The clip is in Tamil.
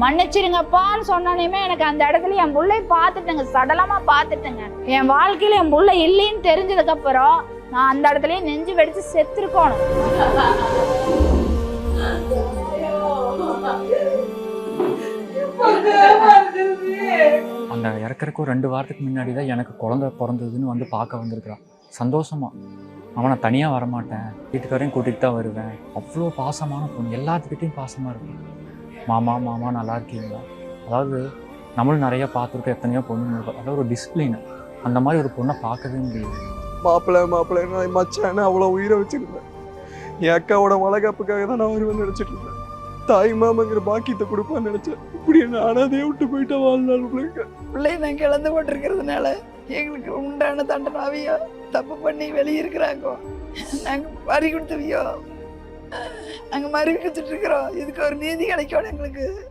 மன்னிச்சிருங்கப்பான்னு சொன்னோனையுமே எனக்கு அந்த இடத்துல என் பிள்ளை பார்த்துட்டேங்க. சடலமாக பார்த்துட்டேங்க. என் வாழ்க்கையில் என் பிள்ளை இல்லைன்னு தெரிஞ்சதுக்கப்புறம் நான் அந்த இடத்துலயே நெஞ்சு வெடிச்சு செத்துருக்கணும். அந்த இறக்கறக்கு ஒரு ரெண்டு வாரத்துக்கு முன்னாடி தான் எனக்கு குழந்தை பிறந்ததுன்னு வந்து பார்க்க வந்திருக்கிறான். சந்தோஷமா. அவனை தனியாக வரமாட்டேன். வீட்டுக்காரையும் கூட்டிகிட்டு தான் வருவேன். அவ்வளோ பாசமான பொண்ணு. எல்லாத்துக்கிட்டையும் பாசமாக இருக்கும் மாமா மாமா நல்லா இருக்கீங்களா? அதாவது நம்மளும் நிறைய பார்த்துருக்கோம் எத்தனையோ பொண்ணு இருக்கும். அதாவது ஒரு டிசிப்ளின் அந்த மாதிரி ஒரு பொண்ணை பார்க்கவே முடியாது மாப்பிள்ளை மாப்பிள்ளை நான் மச்சான்னு அவ்வளோ உயிரை வச்சிருந்தேன். என் அக்காவோட வளகாப்புக்காக தான் நான் வருவேன் நினைச்சிட்டு இருந்தேன். தாய் மாமங்கிற பாக்கியத்தை கொடுப்பான்னு நினைச்சேன். இப்படி என்ன அனாதையை விட்டு போயிட்டா வாழ்நாள் பிள்ளைங்க பிள்ளை நாங்கள் இழந்து போட்டிருக்கிறதுனால எங்களுக்கு உண்டான தண்டனாவையோ தப்பு பண்ணி வெளியே இருக்கிறாங்க நாங்கள் மறி கொடுத்துவியோ. நாங்கள் மறி கொடுத்துட்டு இருக்கிறோம். இதுக்கு ஒரு நீதி கிடைக்கணும் எங்களுக்கு.